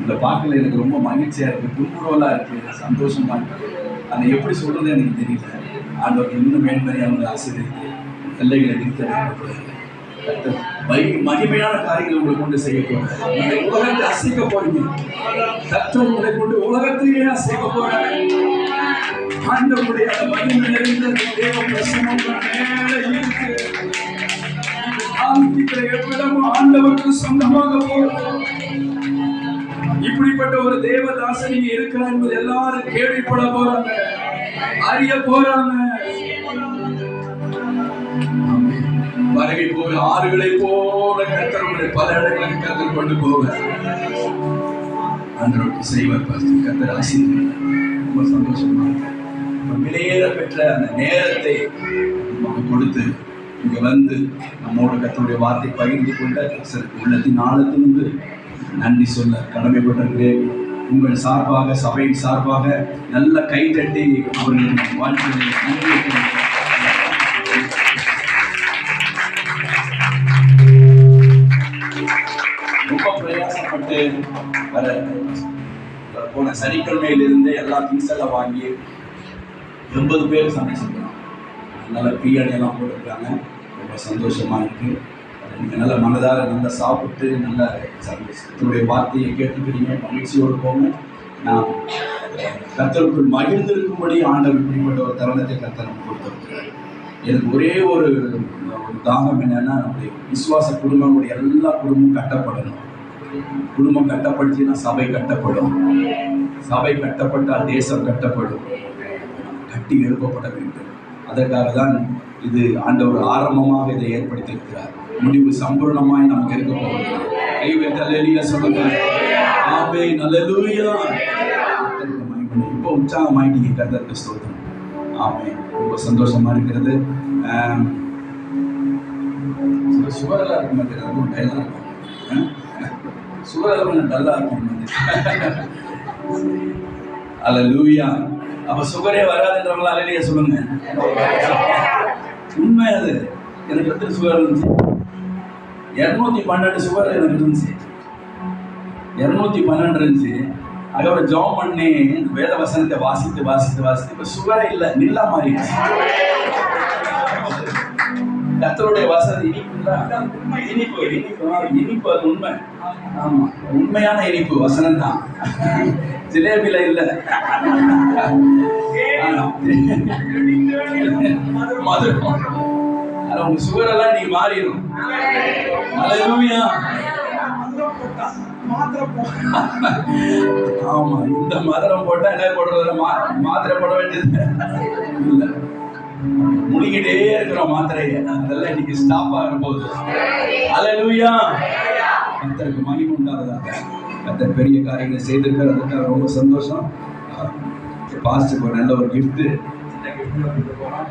இந்த பார்க்கல எனக்கு ரொம்ப மகிழ்ச்சியா இருக்கு புன்முறுவலா இருக்கு சந்தோஷமா இருக்கு. அதை எப்படி சொல்றது எனக்கு தெரியல. ஆண்டவர் இன்னும் மேன்மையாக வந்து ஆசிரியருக்கு பிள்ளைகளை நிறுத்த மகிமையான காரியங்கள் உங்களை கொண்டு செய்ய போறேன் உலகத்தை அசைக்க போறீங்க. கத்தர் உங்களை கொண்டு உலகத்தையே அசைக்க போறாங்க ஆண்டவருடைய அந்த மகிமை நிறைந்த தேவ பிரசனம் இருக்கு. எவ்விடமும் ஆண்டவருக்கு சொந்தமாக போகிறோம் இப்படிப்பட்ட ஒரு தேவதாசன் இங்க இருக்கிறார் என்பது எல்லாரும் கேள்விப்பட போறாங்க. அறிய போறாங்க. வருகை போல ஆறுகளை போல கத்தருடைய பல இடங்களுக்கு கத்தர் கொண்டு போவார். அன்றோட்டு செய்வார் பார்த்து கத்தர் ஆசிரியர் ரொம்ப சந்தோஷமா விலையேற பெற்ற அந்த நேரத்தை நமக்கு கொடுத்து இங்க வந்து நம்மோட கத்தருடைய வார்த்தை பகிர்ந்து கொண்ட கர்த்தருக்கு உள்ளத்தின் ஆழத்தின் நன்றி சொல்ல கடமைப்பட்டிருக்கிறேன். உங்கள் சார்பாக சபையின் சார்பாக நல்ல கைதட்டி அவர்களின் வாழ்க்கையை நன்றி ரொம்ப பிரயாசப்பட்டு வர போன சனிக்கிழமையிலிருந்து எல்லா திங்ஸ் எல்லாம் வாங்கி எண்பது பேர் சமைச்சிருக்கோம் நல்ல பிரியாணி எல்லாம் போட்டிருக்காங்க. ரொம்ப சந்தோஷமா இருக்கு. நீங்கள் நல்ல மனதாக நல்லா சாப்பிட்டு நல்ல சந்தோஷத்துடைய வார்த்தையை கேட்டுக்கிறீங்க மகிழ்ச்சியோடு போங்க. நான் கத்தருக்குள் மகிழ்ந்திருக்கும்படி ஆண்டவர் இப்படிப்பட்ட ஒரு தருணத்தை கத்தர் நமக்கு கொடுத்திருக்கிறார். எனக்கு ஒரே ஒரு ஒரு தாகம் என்னன்னா நம்முடைய விசுவாச குடும்பங்களுடைய எல்லா குடும்பமும் கட்டப்படணும். குடும்பம் கட்டப்படுத்தினா சபை கட்டப்படும். சபை கட்டப்பட்டால் தேசம் கட்டப்படும். கட்டி எழுப்பப்பட வேண்டும். அதற்காக தான் இது ஆண்டவர் ஆரம்பமாக இதை ஏற்படுத்தியிருக்கிறார். முடிவு சம்பூர்ணமாய் நமக்கு இருக்க போகிறது கைவிட்டு அல்லேலியா சொல்லுங்க. ஆமே நல்லலூயா இப்போ உற்சாகமாயிட்டீங்க. கர்த்தருக்கு ஸ்தோத்திரம். ஆமே ரொம்ப சந்தோஷமா இருக்கிறது. சுவரெல்லாம் இருக்க மாட்டேங்கிறது டல்லாக இருக்கும். சுவரெல்லாம் கொஞ்சம் டல்லாக இருக்கும். அல்ல லூயா அப்ப சுகரே வராதுன்றவங்களா அலையிலேயே சொல்லுங்க. உண்மை அது. எனக்கு எத்தனை சுகர் இருந்துச்சு. இரநூத்தி பன்னெண்டு சுகர் எனக்கு இருந்துச்சு. இரநூத்தி பன்னெண்டு இருந்துச்சு. அதுக்கப்புறம் ஜாம் பண்ணி வேத வசனத்தை வாசித்து வாசித்து வாசித்து இப்ப சுகரே இல்லை நில்லா மாறிடுச்சு. கத்தருடைய வசதி இனிப்பு இனிப்பு இனிப்பு இனிப்பு அது உண்மை. ஆமா. உண்மையான இனிப்பு வசனம் தான் ஜிலேபில இல்ல. மதுரம் ஆனா உங்க சுகர் எல்லாம் நீ மாறிடும். அல்லேலூயா ஆமா. இந்த மதுரம் போட்டா என்ன போடுறது? மா மாத்திரை போட வேண்டியது. இல்லை. முழுகிட்டே இருக்கிற மாத்திரைய. அதெல்லாம் இன்னைக்கு ஸ்டாப் ஆகிற போது அல்லேலூயா கத்தருக்கு மகிமை உண்டாவதாக. கத்தர் பெரிய காரியங்களை செய்திருக்கார் அதுக்காக ரொம்ப சந்தோஷம். பாஸ்டுக்கு ஒரு நல்ல ஒரு கிஃப்ட் சின்ன கிஃப்ட் போகிறோம்